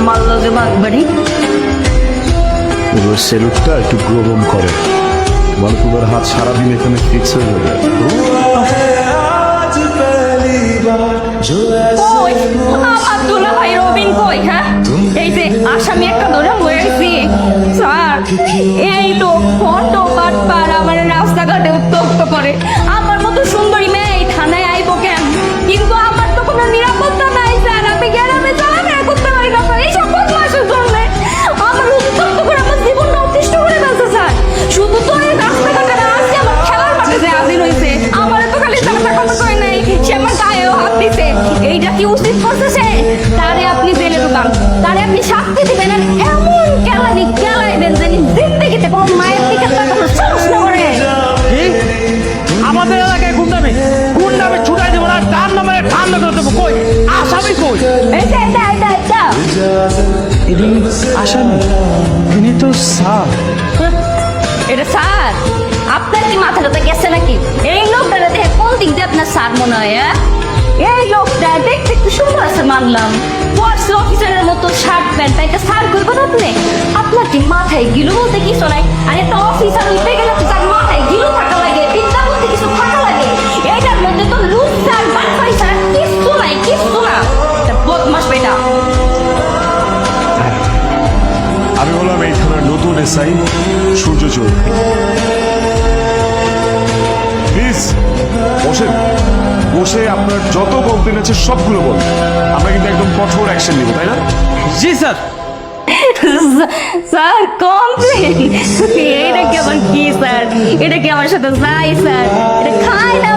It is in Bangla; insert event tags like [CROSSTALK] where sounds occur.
আমার লগে বাগবাড়ি এবার সেলুটটা একটু গ্রোবম করে। মানে তোমার হাত সারাদিন এখানে ফিক্স হয়ে যাবে। হ্যাঁ? এই যে আসামি একটা ধরে হয়ে গেছি স্যার শুধু রাস্তাঘাটে না আমার খেলার মাঠে যে হাজির হয়েছে আমার তো খালি তার কথা কয় নাই সে আমার গায়েও হাত দিছে। এইটা কি উচিত করছে সে? তারে আপনি জেলে ঢুকান তারে আপনি শাস্তি দিবেন আর এমন কেলানি কেলাইবেন যে জিন্দগিতে কোনো মায়ের দিকে তাকানোর সাহস না করে। কি? আমাদের এলাকায় গুন্ডামি গুন্ডামি ছুটাই দেবো না? তার নামে ঠান্ডা করে দেবো। কই? আসামি কই? এই যে এটা এটা এটা ইনি আসামি। ইনি তো হ্যাঁ, এটা স্যার, আপনার কি মাথা টাথা গেছে নাকি? এই লোকটা দেখে কোন দিক দিয়ে আপনার স্যার মনে হয় হ্যাঁ? এই লোকটা দেখতে একটু সুন্দর আছে মানলাম। ফরেস্ট অফিসারের মতো শার্ট প্যান্ট তাই স্যার করবেন আপনি? আপনার কি মাথায় গিলু বলতে কিছু নাই আর একটা অফিসার হইতে এসআই সূর্য চৌধুরী প্লিজ বসেন। বসে আপনার যত কমপ্লেন আছে সবগুলো বলুন। আমরা কিন্তু একদম কঠোর অ্যাকশন নিব তাই না? জি স্যার। Sir complain? [LAUGHS] এটা কি আমার কি স্যার? এটা কি আমার সাথে যাই স্যার? এটা খায় না